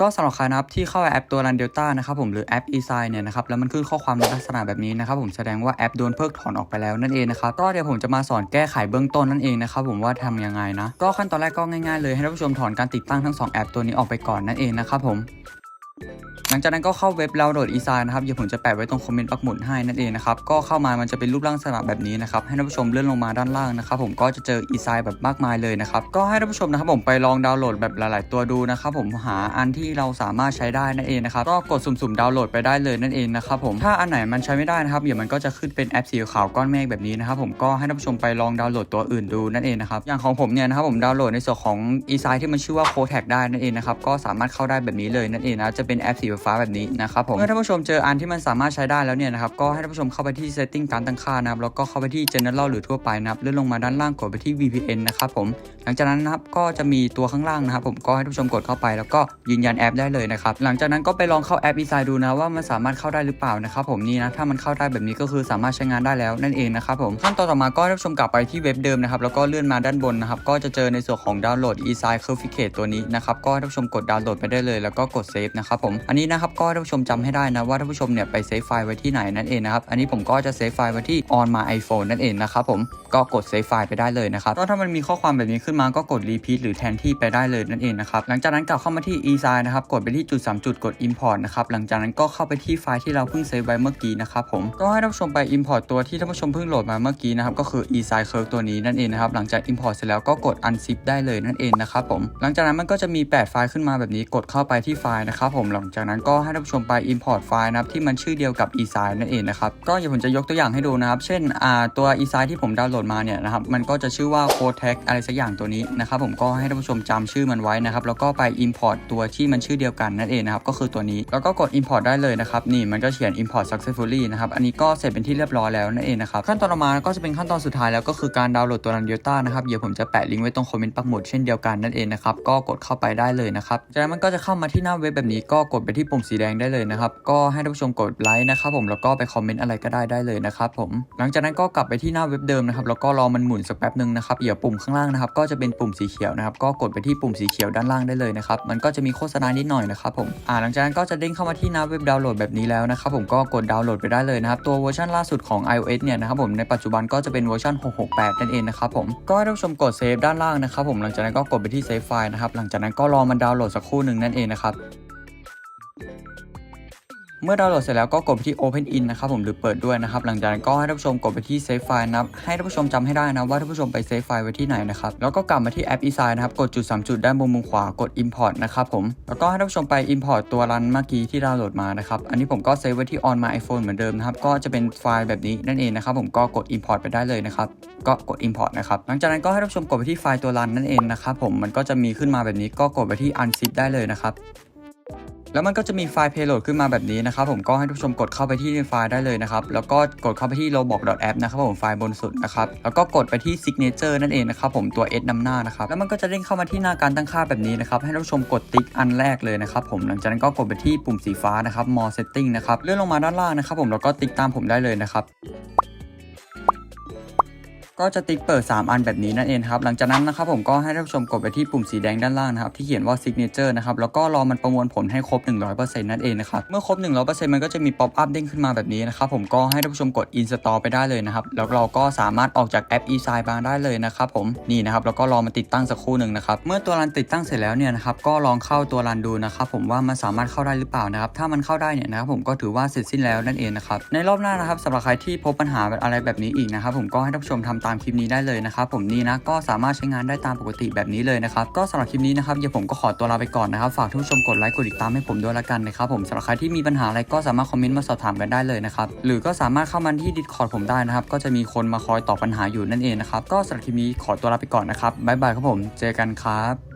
ก็สำหรับใครนะครับที่เข้าแอปตัวรันเดลต้านะครับผมหรือแอป e s i เนี่ยนะครับแล้วมันขึ้นข้อความในลักษณะแบบนี้นะครับผมแสดงว่าแอปโดนเพิกถอนออกไปแล้วนั่นเองนะครับก็เดี๋ยวผมจะมาสอนแก้ไขเบื้องต้นนั่นเองนะครับผมว่าทำยังไงนะก็ขั้นตอนแรกก็ง่ายๆเลยให้ท่านผู้ชมถอนการติดตั้งทั้งสองแอปตัวนี้ออกไปก่อนนั่นเองนะครับผม หลังจากนั้นก็เข้าเว็บเราโดดอีซายนะครับเดี๋ยวผมจะแปะไว้ตรงคอมเมนต์ปักหมุดให้นั่นเองนะครับก็เข้ามามันจะเป็นรูปร่างลักษณะแบบนี้นะครับให้ท่านผู้ชมเลื่อนลงมาด้านล่างนะครับผมก็จะเจออีซายแบบมากมายเลยนะครับก็ให้ท่านผู้ชมนะครับผมไปลองดาวน์โหลดแบบหลาย ๆ ตัวดูนะครับผมหาอันที่เราสามารถใช้ได้นั่นเองนะครับก็กดสุ่ม ๆ ดาวน์โหลดไปได้เลยนั่นเองนะครับผมถ้าอันไหนมันใช้ไม่ได้นะครับเดี๋ยวมันก็จะขึ้นเป็นแอปสีขาวก้อนเมฆแบบนี้นะครับผมก็ให้ท่านผู้ชมไปลองดาวน์โหลดตัวอื่นดูนั่นเองนะครับอย่างของผมเนี่ยนะครับผมดาวน์โหลดในส่วนของอีซายที่มันชื่อว่าโคแท็กได้นั่นเองนะครับก็สามารถเข้าได้แบบนี้เลยนั่นเองนะจะเป็นแอปสีฟ้าแบบนี้นะครับผมเมื่อท่านผู้ชมเจออันที่มันสามารถใช้ได้แล้วเนี่ยนะครับก็ให้ท่านผู้ชมเข้าไปที่ setting การตั้งค่านะครับแล้วก็เข้าไปที่ general หรือทั่วไปนะครับเลื่อนลงมาด้านล่างกดไปที่ VPN นะครับผมหลังจากนั้นนะครับก็จะมีตัวข้างล่างนะครับผมก็ให้ท่านผู้ชมกดเข้าไป แล้วก็ยืนยันแอปได้เลยนะครับหลังจากนั้นก็ไปลองเข้าแอป e s i ดูนะว่ามันสามารถเข้าได้หรือเปล่านะครับผมนี่นะถ้ามันเข้าได้แบบนี้ก็คือสามารถใช้งานได้แล้วนั่นเองนะครับผมขั้นตอนต่อมาก็ท่านผู้ชมกลับไปที่เว็บเดิมนะครับแล้วก็เลื่อนมาด้านบนนะครับก็จะเจอในส่วนของดาวน์โหลด e s i Certificate ตัวนี้นะครับก็ท่านผู้ชมกดดาวน์โหลดไปได้เลย แล้วก็กดเซฟนะครับผมอันนี้นะครับก็ท่านผู้ชมจำให้ได้นะว่าท่านผู้ชมเนี่ยไปเซฟไฟล์ไว้ที่ไหนนั่นเองนะครับอันนี้ผมก็จะเซฟไฟล์ไว้ที่ on my iPhone นั่นเองนะครับผมก็กดเซฟไฟล์ไปได้เลยนะครับก็ถ้ามันมีข้อความแบบนี้ขึ้นมาก็กด repeat หรือแทนที่ไปได้เลยนั่นเองนะครับหลังจากนั้นกลับเข้ามาที่ e-sign นะครับกดไปที่จุด 3 จุดกด import นะครับหลังจากนั้นก็เข้าไปที่ไฟล์ที่เราเพิ่งเซฟไว้เมื่อกี้นะครับผมก็ให้ท่านผู้ชมไป import ตัวที่ท่านผู้ชมเพิ่งโหลดมาเมื่อกี้นะครับก็คือ e s i Curve ตัวนี้นั่นเองนะครับหลังจาก import เสร็จแล้วก็กด unzip ได้เลยนั่นเองนะครับผมหลังจากนั้นมันก็จะมี 8 ไฟล์ขึ้นมาแบบนี้กดเข้าไปที่ไฟล์นะครับผมหลังจากนั้นก็ให้ท่านผู้ชมไป import ไฟล์นะครับที่มันชื่อเดียวกับ e s i g n นั่นเองนะครับก็เดี๋ยวผมจะยกตัวอย่างให้ดูนะครับเช่นตัว e s i g n ที่ผมดาวน์โหลดมาเนี่ยนะครับมันก็จะชื่อว่า code tag อะไรสักอย่างตัวนี้นะครับผมก็ให้ท่านผู้ชมจำชื่อมันไว้นะครับแล้วก็ไป import ตัวที่มันชื่อเดียวกันนั่นเองนะครับก็คือตัวนี้แล้วก็กด import ได้เลยนะครับนี่มันก็เขียน import successfully นะครับอันนี้ก็เสร็จเป็นที่เรียบร้อยแล้วนั่นเองนะครับขั้นตอนต่อมาก็จะเป็นขั้นตอนสุดท้ายแล้วก็คือการดาวน์โหลดตัว Run Delta นะครับเดี๋ยวผมจะแปะลิงก์ไว้ตรงคอมเมนต์ปักหมุดเช่นเดียวกันนั่นเองนะครับก็กดเข้าไปได้เลยนะครับจากนั้นมันก็จะเข้ามาที่หน้าเว็บแบบนี้ก็กดไปที่ปุ่มสีแดงได้เลยนะครับ ก็ให้ท่านผู้ชมกดไลค์นะครับผมแล้วก็ไปคอมเมนต์อะไรก็ได้ได้เลยนะครับผมหลังจากนั้นก็กลับไปที่หน้าเว็บเดิมนะครับแล้วก็รอมันหมุนสักแป๊บหนึ่งนะครับเดี๋ยปุ่มข้างล่างนะครับก็จะเป็นปุ่มสีเขียวนะครับก็กดไปที่ปุ่มสีเขียวด้านล่างได้เลยนะครับมันก็จะมีโฆษณานิดหน่อยนะครับผมอ่าหลังจากนั้นก็จะเด้งเข้ามาที่หน้าเว็บดาวน์โหลดแบบนี้แล้วนะครับผมก็กดดาวน์โหลดไปได้เลยนะครับตัวเวอร์ชันล่าสุดของ iOS เนี่ยนะครับผมในปัจจุบันก็จะเป็นเวอร์ชัน668 นั่นเองนะครับผมก็ให้ท่านผู้ชมกดเซฟด้านล่างนะครับผมหลังจากนั้นก็กดไปที่เซฟไฟล์นะครับหลังจากนั้นก็รอมันดาวน์โหลดสักครู่หนึ่งนั่นเองนะครับ เมื่อดาวน์โหลดเสร็จแล้วก็กดไปที่ Open In นะครับผมหรือเปิดด้วยนะครับ หลังจากนั้นก็ให้ท่านผู้ชมกดไปที่ Save File นะครับให้ท่านผู้ชมจำให้ได้นะว่าท่านผู้ชมไป Save File ไว้ที่ไหนนะครับแล้วก็กลับมาที่แอป e s i g n นะครับกดจุด3จุดด้านบนมุมขวากด Import นะครับผมแล้วก็ให้ท่านผู้ชมไป Import ตัวรันเมื่อกี้ที่ดาวน์โหลดมานะครับอันนี้ผมก็เซฟไว้ที่ On My iPhone เหมือนเดิมนะครับก็จะเป็นไฟล์แบบนี้นั่นเองนะครับผมก็กด Import ไปได้เลยนะครับก็กด Import นะครับหลังจากนั้นก็ให้ท่านผู้ชมกดไปที่ไฟล์ตัวรันนั่นเองนะครับผมมันก็จะมีขึ้นมาแบบนี้ก็กดไปที่ Unzip ได้เลยนะครับ แล้วมันก็จะมีไฟล์ payload ขึ้นมาแบบนี้นะครับผมก็ให้ทุกชมกดเข้าไปที่ไฟล์ได้เลยนะครับแล้วก็กดเข้าไปที่ roblox.app นะครับผมไฟล์บนสุดนะครับแล้วก็กดไปที่ signature นั่นเองนะครับผมตัว S นำหน้านะครับแล้วมันก็จะเด้งเข้ามาที่หน้าการตั้งค่าแบบนี้นะครับให้ท่านผู้ชมกดติ๊กอันแรกเลยนะครับผมหลังจากนั้นก็กดไปที่ปุ่มสีฟ้านะครับ more setting นะครับเลื่อนลงมาด้านล่างนะครับผมแล้วก็ติ๊กตามผมได้เลยนะครับ ก็จะติ๊กเปิด 3 อันแบบนี้นั่นเองครับ หลังจากนั้นนะครับผมก็ให้ท่านผู้ชมกดไปที่ปุ่มสีแดงด้านล่างนะครับที่เขียนว่า signature นะครับแล้วก็รอมันประมวลผลให้ครบ 100%นั่นเองนะครับเมื่อครบ 100%มันก็จะมี pop up เด้งขึ้นมาแบบนี้นะครับผมก็ให้ท่านผู้ชมกด install ไปได้เลยนะครับแล้วเราก็สามารถออกจากแอป e-sign บางได้เลยนะครับผมนี่นะครับแล้วก็รอมันติดตั้งสักครู่หนึ่งนะครับเมื่อตัวรันติดตั้งเสร็จแล้วเนี่ยนะครับก็ลองเข้าตัวรันดูนะครับผมว่ามันสามารถเข้าได้หรือเปล่านะครับถ้ามันเข้าได้เนี่ยนะครับผมก็ถือว่าเสร็จสิ้นแล้วนั่นเองนะครับในรอบหน้านะครับสำหรับใครที่พบปัญหาอะไรแบบนี้อีกนะครับผมก็ให้ท่านผู้ชมทำตามามคลิปนี้ได้เลยนะครับผมนี่นะก็สามารถใช้งานได้ตามปกติแบบนี้เลยนะครับก็สำหรับคลิปนี้นะครับเดี๋ยวผมก็ขอตัวลาไปก่อนนะครับฝากท่านผู้ชมกดไลค์กดติดตามให้ผมด้วยละกันนะครับผมสำหรับใครที่มีปัญหาอะไรก็สามารถคอมเมนต์มาสอบถามกันได้เลยนะครับหรือก็สามารถเข้ามาที่ดิสคอร์ดผมได้นะครับก็จะมีคนมาคอยตอบปัญหาอยู่นั่นเองนะครับก็สำหรับคลิปนี้ขอตัวลาไปก่อนนะครับบ๊ายบายครับผมเจอกันครับ